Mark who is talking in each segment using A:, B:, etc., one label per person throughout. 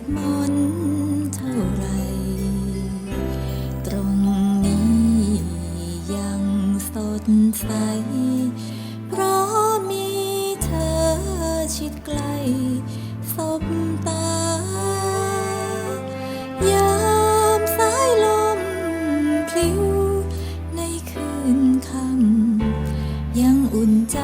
A: ดมนเท่าไร ตรงนี้ยังสดใส เพราะมีเธอชิดใกล้สบตายามสายลมพลิ้วในคืนค่ำยังอุ่นใจ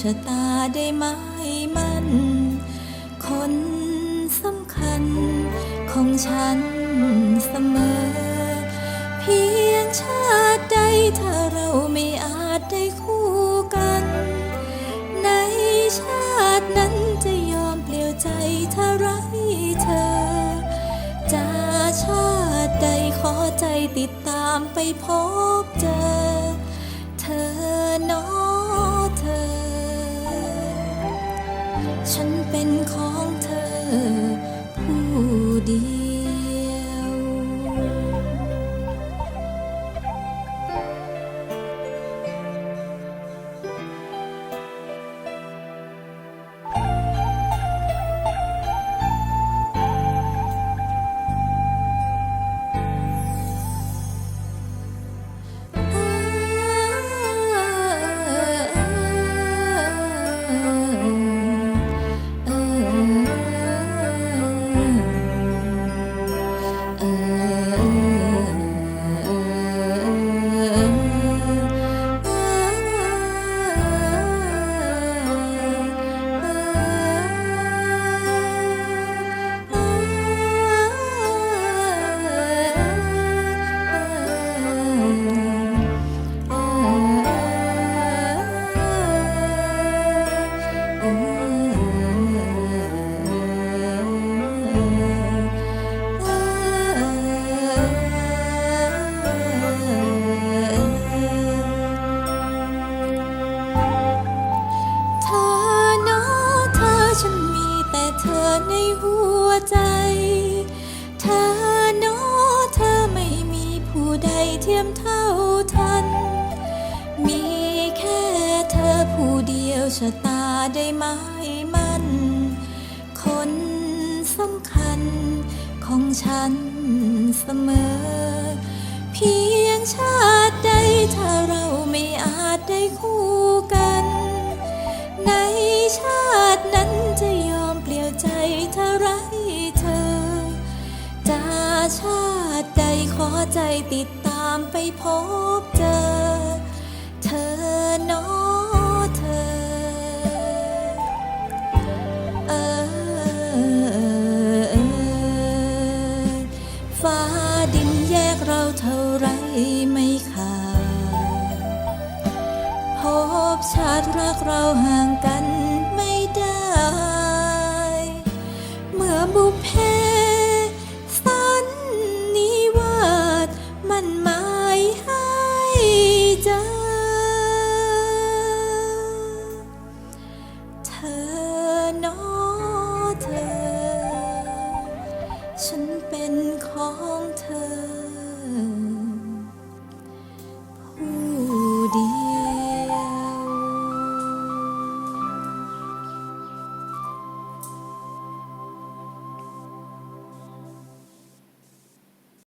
A: ชะตาได้ไหมมันคนสำคัญของฉันเสมอ เพียงชาติใดถ้าเราไม่อาจได้คู่กัน ในชาตินั้นจะยอมเปลี่ยวใจถ้าไรเธอ จะชาติใดขอใจติดตามไปพบเจอ เทียมเท่าทัน มีแค่เธอผู้เดียวชะตา ได้ไหมมันคนสำคัญของฉันเสมอ เพียงชาติใดถ้าเราไม่อาจได้คู่กัน ในชาตินั้นจะยอมเปลี่ยวใจถ้าไรเธอจะชาติใดขอใจติดตามไปพบ ฟ้าดินแยกเราเท่าไรไม่ขาดพบชาติรักเราห่างกัน